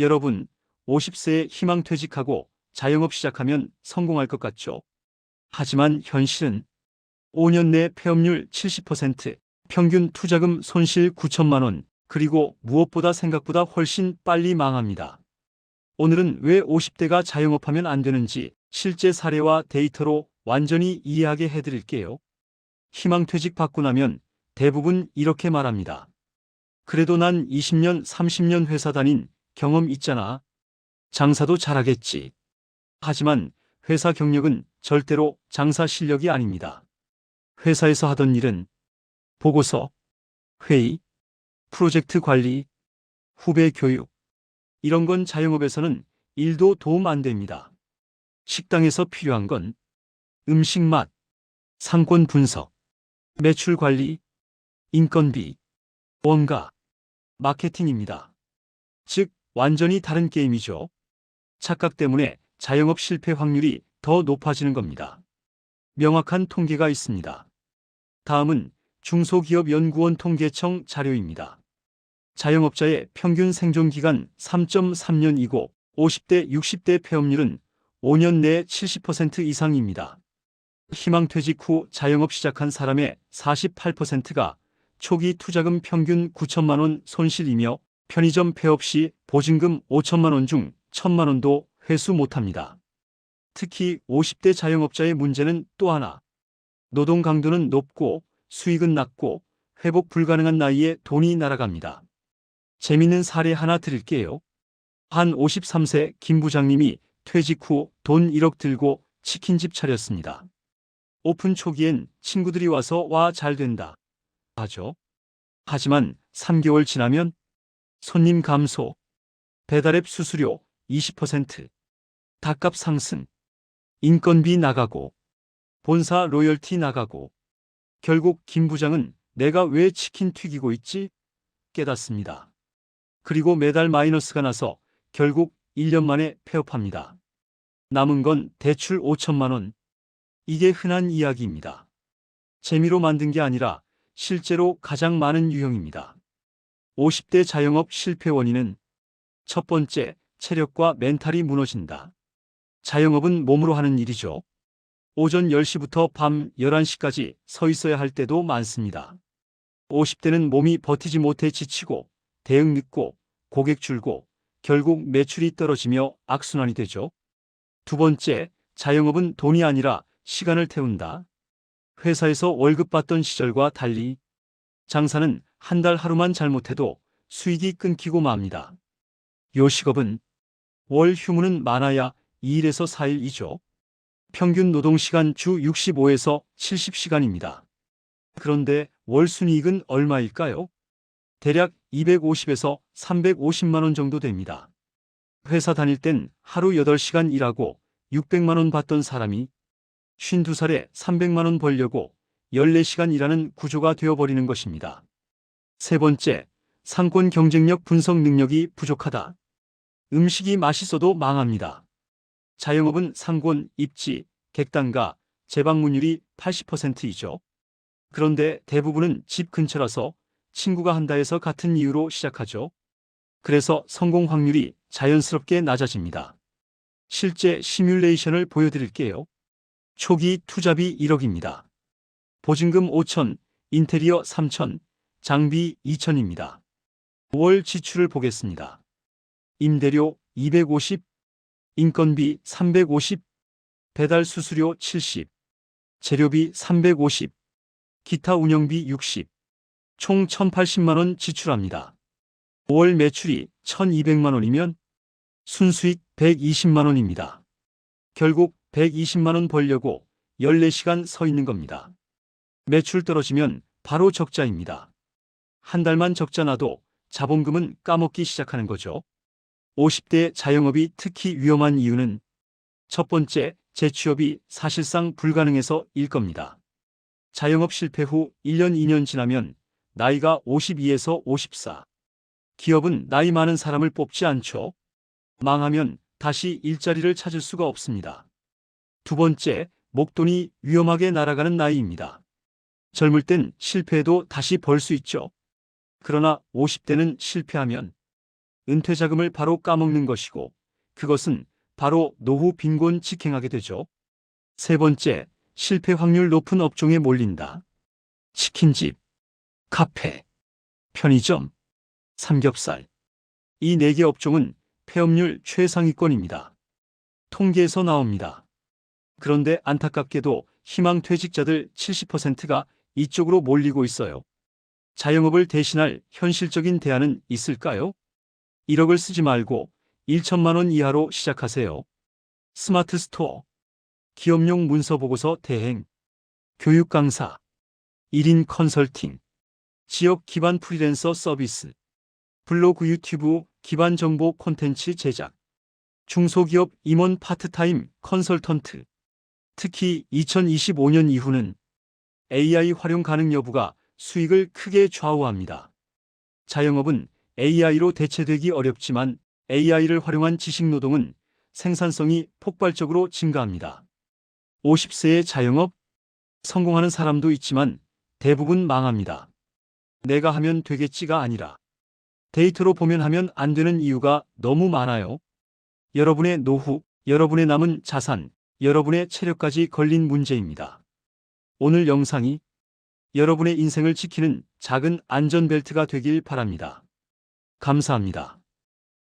여러분, 50세에 희망 퇴직하고 자영업 시작하면 성공할 것 같죠? 하지만 현실은 5년 내 폐업률 70%, 평균 투자금 손실 9천만 원, 그리고 무엇보다 생각보다 훨씬 빨리 망합니다. 오늘은 왜 50대가 자영업하면 안 되는지 실제 사례와 데이터로 완전히 이해하게 해드릴게요. 희망퇴직 받고 나면 대부분 이렇게 말합니다. 그래도 난 20년, 30년 회사 다닌 경험 있잖아. 장사도 잘하겠지. 하지만 회사 경력은 절대로 장사 실력이 아닙니다. 회사에서 하던 일은 보고서, 회의, 프로젝트 관리, 후배 교육. 이런 건 자영업에서는 일도 도움 안 됩니다. 식당에서 필요한 건 음식 맛, 상권 분석, 매출 관리, 인건비, 원가, 마케팅입니다. 즉, 완전히 다른 게임이죠. 착각 때문에 자영업 실패 확률이 더 높아지는 겁니다. 명확한 통계가 있습니다. 다음은 중소기업연구원 통계청 자료입니다. 자영업자의 평균 생존 기간 3.3년이고 50대, 60대 폐업률은 5년 내에 70% 이상입니다. 희망퇴직 후 자영업 시작한 사람의 48%가 초기 투자금 평균 9천만 원 손실이며 편의점 폐업 시 보증금 5천만 원 중 1천만 원도 회수 못합니다. 특히 50대 자영업자의 문제는 또 하나. 노동 강도는 높고 수익은 낮고 회복 불가능한 나이에 돈이 날아갑니다. 재밌는 사례 하나 드릴게요. 한 53세 김 부장님이 퇴직 후 돈 1억 들고 치킨집 차렸습니다. 오픈 초기엔 친구들이 와서 와 잘 된다 하죠. 하지만 3개월 지나면 손님 감소, 배달앱 수수료 20%, 닭값 상승, 인건비 나가고, 본사 로열티 나가고, 결국 김 부장은 내가 왜 치킨 튀기고 있지? 깨닫습니다. 그리고 매달 마이너스가 나서 결국 1년 만에 폐업합니다. 남은 건 대출 5천만 원. 이게 흔한 이야기입니다. 재미로 만든 게 아니라 실제로 가장 많은 유형입니다. 50대 자영업 실패 원인은 첫 번째, 체력과 멘탈이 무너진다. 자영업은 몸으로 하는 일이죠. 오전 10시부터 밤 11시까지 서 있어야 할 때도 많습니다. 50대는 몸이 버티지 못해 지치고 대응 늦고 고객 줄고 결국 매출이 떨어지며 악순환이 되죠. 두 번째, 자영업은 돈이 아니라 시간을 태운다. 회사에서 월급 받던 시절과 달리 장사는 한 달 하루만 잘못해도 수익이 끊기고 맙니다. 요식업은 월 휴무는 많아야 2일에서 4일이죠. 평균 노동시간 주 65에서 70시간입니다. 그런데 월 순이익은 얼마일까요? 대략 250에서 350만 원 정도 됩니다. 회사 다닐 땐 하루 8시간 일하고 600만 원 받던 사람이 52살에 300만 원 벌려고 14시간 일하는 구조가 되어버리는 것입니다. 세 번째, 상권 경쟁력 분석 능력이 부족하다. 음식이 맛있어도 망합니다. 자영업은 상권, 입지, 객단가, 재방문율이 80%이죠. 그런데 대부분은 집 근처라서 친구가 한다 해서 같은 이유로 시작하죠. 그래서 성공 확률이 자연스럽게 낮아집니다. 실제 시뮬레이션을 보여드릴게요. 초기 투자비 1억입니다. 보증금 5천, 인테리어 3천, 장비 2천입니다. 월 지출을 보겠습니다. 임대료 250, 인건비 350, 배달 수수료 70, 재료비 350, 기타 운영비 60, 총 1080만원 지출합니다. 월 매출이 1200만원이면 순수익 120만원입니다. 결국 120만원 벌려고 14시간 서 있는 겁니다. 매출 떨어지면 바로 적자입니다. 한 달만 적자 나도 자본금은 까먹기 시작하는 거죠. 50대 자영업이 특히 위험한 이유는 첫 번째, 재취업이 사실상 불가능해서 일 겁니다. 자영업 실패 후 1년, 2년 지나면 나이가 52에서 54. 기업은 나이 많은 사람을 뽑지 않죠. 망하면 다시 일자리를 찾을 수가 없습니다. 두 번째, 목돈이 위험하게 날아가는 나이입니다. 젊을 땐 실패해도 다시 벌 수 있죠. 그러나 50대는 실패하면 은퇴 자금을 바로 까먹는 것이고 그것은 바로 노후 빈곤 직행하게 되죠. 세 번째, 실패 확률 높은 업종에 몰린다. 치킨집, 카페, 편의점, 삼겹살. 이 네 개 업종은 폐업률 최상위권입니다. 통계에서 나옵니다. 그런데 안타깝게도 희망 퇴직자들 70%가 이쪽으로 몰리고 있어요. 자영업을 대신할 현실적인 대안은 있을까요? 1억을 쓰지 말고 1천만 원 이하로 시작하세요. 스마트 스토어, 기업용 문서 보고서 대행, 교육 강사, 1인 컨설팅, 지역 기반 프리랜서 서비스, 블로그 유튜브 기반 정보 콘텐츠 제작, 중소기업 임원 파트타임 컨설턴트. 특히 2025년 이후는 AI 활용 가능 여부가 수익을 크게 좌우합니다. 자영업은 AI로 대체되기 어렵지만 AI를 활용한 지식 노동은 생산성이 폭발적으로 증가합니다. 50세의 자영업 성공하는 사람도 있지만 대부분 망합니다. 내가 하면 되겠지가 아니라 데이터로 보면 하면 안 되는 이유가 너무 많아요. 여러분의 노후, 여러분의 남은 자산, 여러분의 체력까지 걸린 문제입니다. 오늘 영상이 여러분의 인생을 지키는 작은 안전벨트가 되길 바랍니다. 감사합니다.